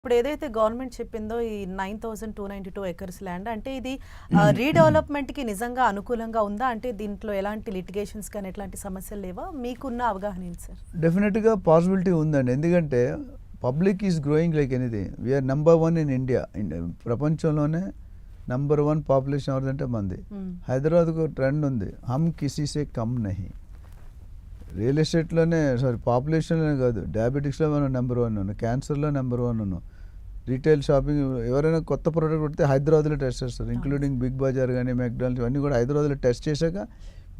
ఇప్పుడు ఏదైతే గవర్నమెంట్ చెప్పిందో ఈ nine thousand two ninety two acres land అంటే ఇది రీడెవలప్మెంట్కి నిజంగా అనుకూలంగా ఉందా? అంటే దీంట్లో ఎలాంటి లిటిగేషన్స్ కానీ ఎట్లాంటి సమస్యలు లేవా? మీకున్న అవగాహన ఏంటి సార్? డెఫినెట్గా పాసిబిలిటీ ఉందండి. ఎందుకంటే public is growing like anything. We are number one in India ప్రపంచంలోనే నెంబర్ వన్ పాపులేషన్ ఎవరిదంటే మంది. మ్మ్. హైదరాబాద్కు ట్రెండ్ ఉంది. హమ్ కిసీ సే కమ్ నహి. రియల్ ఎస్టేట్లోనే సారీ పాపులేషన్లోనే కాదు డయాబెటిక్స్లో మనం నెంబర్ వన్ ఉన్నాం. క్యాన్సర్లో నెంబర్ వన్ ఉన్నాం. రీటైల్ షాపింగ్ ఎవరైనా కొత్త ప్రోడక్ట్ పెడితే హైదరాబాద్లో టెస్ట్ చేస్తారు. ఇంక్లూడింగ్ బిగ్ బజార్ కానీ మెక్డానల్స్ ఇవన్నీ కూడా హైదరాబాద్లో టెస్ట్ చేశాక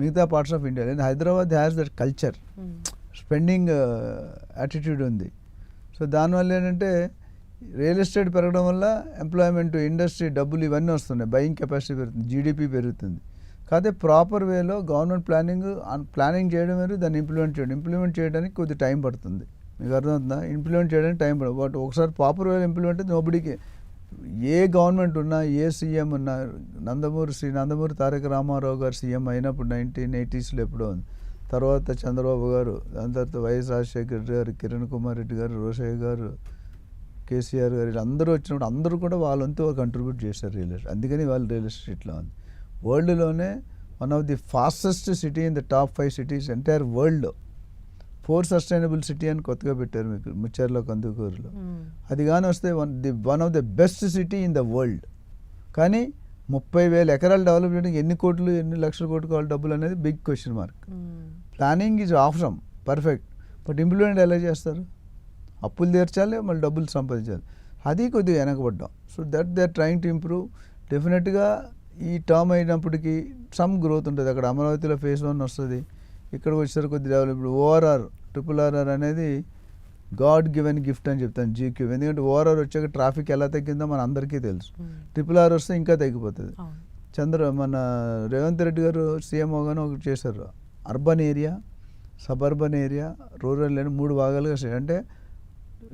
మిగతా పార్ట్స్ ఆఫ్ ఇండియా ఎందుకంటే Hyderabad has that culture. Spending attitude ఉంది. సో దానివల్ల ఏంటంటే రియల్ ఎస్టేట్ పెరగడం వల్ల ఎంప్లాయ్మెంట్ ఇండస్ట్రీ డబ్బులు ఇవన్నీ వస్తున్నాయి. బయింగ్ కెపాసిటీ పెరుగుతుంది. జీడిపి పెరుగుతుంది. కాకపోతే ప్రాపర్ వేలో గవర్నమెంట్ ప్లానింగ్ ప్లానింగ్ చేయడం వేరు దాన్ని ఇంప్లిమెంట్ చేయడం. ఇంప్లిమెంట్ చేయడానికి కొద్ది టైం పడుతుంది. మీకు అర్థమవుతుందా? ఇంప్లిమెంట్ చేయడానికి టైం పడుతుంది బట్ ఒకసారి పాపర్ వేలు ఇంప్లిమెంట్ అయితే నోబడికి ఏ గవర్నమెంట్ ఉన్నా ఏ సీఎం ఉన్నా నందమూరి శ్రీ నందమూరి తారక రామారావు గారు సీఎం అయినప్పుడు నైన్టీన్ ఎయిటీస్లో ఎప్పుడో ఉంది. తర్వాత చంద్రబాబు గారు దాని తర్వాత వైఎస్ రాజశేఖర రెడ్డి గారు కిరణ్ కుమార్ రెడ్డి గారు రోషయ్య గారు కేసీఆర్ గారు వీళ్ళందరూ వచ్చినప్పుడు అందరూ కూడా వాళ్ళంతా కంట్రిబ్యూట్ చేశారు రియల్ ఎస్టేట్ అందుకని వాళ్ళు రియల్ ఎస్టేట్లో ఉంది. వరల్డ్లోనే one of the fastest city in the top five cities entire వరల్డ్లో ఫోర్ సస్టైనబుల్ సిటీ అని కొత్తగా పెట్టారు మీకు ముచ్చర్లో కందుకూరులో. అది కానీ వస్తే one the one of the best city in the world. కానీ ముప్పై వేల ఎకరాలు డెవలప్ చేయడానికి ఎన్ని కోట్లు ఎన్ని లక్షల కోట్లు కావాలి డబ్బులు అనేది big question mark. Planning is far from perfect. But implement ఎలా చేస్తారు? అప్పులు తీర్చాలి మళ్ళీ డబ్బులు సంపాదించాలి. అది కొద్దిగా వెనకబడ్డాం. So that they are trying to improve డెఫినెట్గా ఈ టర్మ్ అయినప్పటికీ సమ్ గ్రోత్ ఉంటుంది. అక్కడ అమరావతిలో ఫేస్ వన్ వస్తుంది. ఇక్కడ వచ్చేసరికి కొద్ది డెవలప్. ఇప్పుడు ఓఆర్ఆర్ ట్రిపుల్ ఆర్ఆర్ అనేది గాడ్ గివెన్ గిఫ్ట్ అని చెప్తాను జీక్యూ ఎందుకంటే ఓఆర్ఆర్ వచ్చాక ట్రాఫిక్ ఎలా తగ్గిందో మన అందరికీ తెలుసు. ట్రిపుల్ ఆర్ వస్తే ఇంకా తగ్గిపోతుంది చంద్ర మన రేవంత్ రెడ్డి గారు సీఎంఓగానే ఒకటి చేశారు. Urban area suburban area rural అని మూడు భాగాలుగా అంటే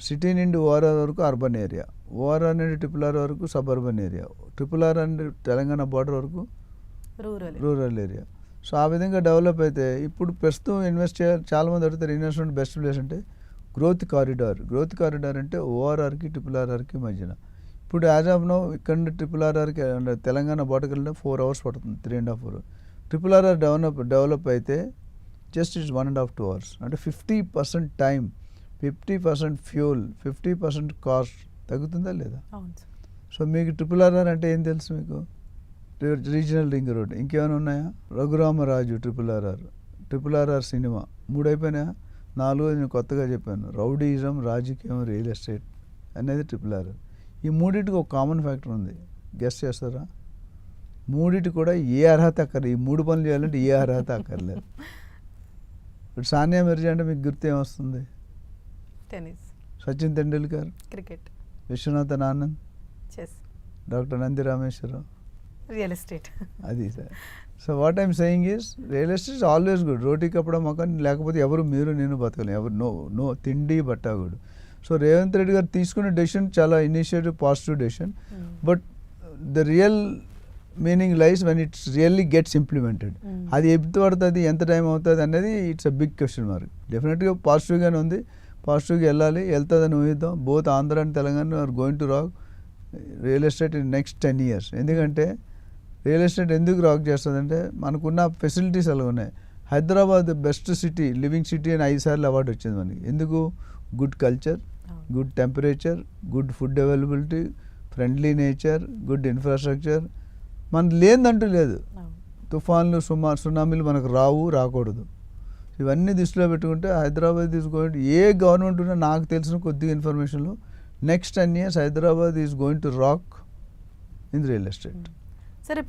సిటీ నుండి ఓఆర్ఆర్ వరకు అర్బన్ ఏరియా ఓఆర్ఆర్ నుండి ట్రిపుల్ ఆర్ వరకు సబర్బన్ ఏరియా ట్రిపుల్ ఆర్ నుండి తెలంగాణ బార్డర్ వరకు రూరల్. Rural area. సో ఆ విధంగా డెవలప్ అయితే ఇప్పుడు ప్రస్తుతం ఇన్వెస్ట్ చేయాలి చాలామంది అడుగుతారు ఇన్వెస్ట్మెంట్ బెస్ట్ ప్లేస్ అంటే గ్రోత్ కారిడార్. గ్రోత్ కారిడార్ అంటే ఓఆర్ఆర్కి ట్రిపుల్ ఆర్ఆర్కి మధ్యన. ఇప్పుడు యాజ్ ఆఫ్ నో ఇక్కడ నుండి ట్రిపుల్ ఆర్ఆర్కి అంటే తెలంగాణ బాటకి వెళ్ళిన ఫోర్ అవర్స్ పడుతుంది three and half hour. Triple RR develop develop అయితే just it's one and half two hours. అంటే fifty percent time fifty percent fuel fifty percent cost తగ్గుతుందా లేదా? సో మీకు ట్రిపుల్ ఆర్ఆర్ అంటే ఏం తెలుసు మీకు? Regional ring road. ఇంకేమైనా ఉన్నాయా? Raghuramaraju triple RR triple RR cinema. మూడు అయిపోయినాయా నాలుగో నేను కొత్తగా చెప్పాను. రౌడీజం రాజకీయం రియల్ ఎస్టేట్ అనేది ట్రిపుల్ ఆర్ఆర్ ఈ మూడింటికి ఒక కామన్ ఫ్యాక్టర్ ఉంది. గెస్ట్ చేస్తారా? మూడింటి కూడా ఏ అర్హత అక్కర్లేదు ఈ మూడు పనులు చేయాలంటే ఏ అర్హత అక్కర్లేదు ఇప్పుడు సానియా మిర్జా అంటే మీకు గుర్తు ఏమొస్తుంది? Tennis. Sachin Tendulkar. Cricket. Viswanathan Anand. Chess. Doctor Nandi Rameshwararao. Real estate. అది sir. So what I'm saying is real estate always good రోటీ కప్పడం మొక్క లేకపోతే ఎవరు మీరు నేను బతకలేం ఎవరు నో నో తిండి బట్ట గుడ్ సో రేవంత్ రెడ్డి గారు తీసుకున్న డెసిషన్ చాలా initiative positive decision but the real meaning lies when it's really gets implemented. అది ఎప్పుడు పడుతుంది ఎంత టైం అవుతుంది అనేది it's a big question mark డెఫినెట్గా పాజిటివ్గానే ఉంది. పాజిటివ్గా వెళ్ళాలి వెళ్తుందని ఊహిద్దాం. Both Andhra and Telangana are going to rock real estate in next ten years ఎందుకంటే రియల్ ఎస్టేట్ ఎందుకు రాక్ చేస్తుందంటే మనకున్న ఫెసిలిటీస్ అలా ఉన్నాయి. Hyderabad best city living city అని ఐదు సార్లు అవార్డు వచ్చింది మనకి. ఎందుకు? Good culture good temperature good food availability friendly nature good infrastructure. మన లేదంటూ లేదు. తుఫాన్లు సుమా సునామీలు మనకు రావు రాకూడదు. ఇవన్నీ దృష్టిలో పెట్టుకుంటే Hyderabad is going A government ఉన్నా నాకు తెలిసిన కొద్దిగా ఇన్ఫర్మేషన్లో next ten years Hyderabad is going to rock in real estate. Sir ఇప్పుడు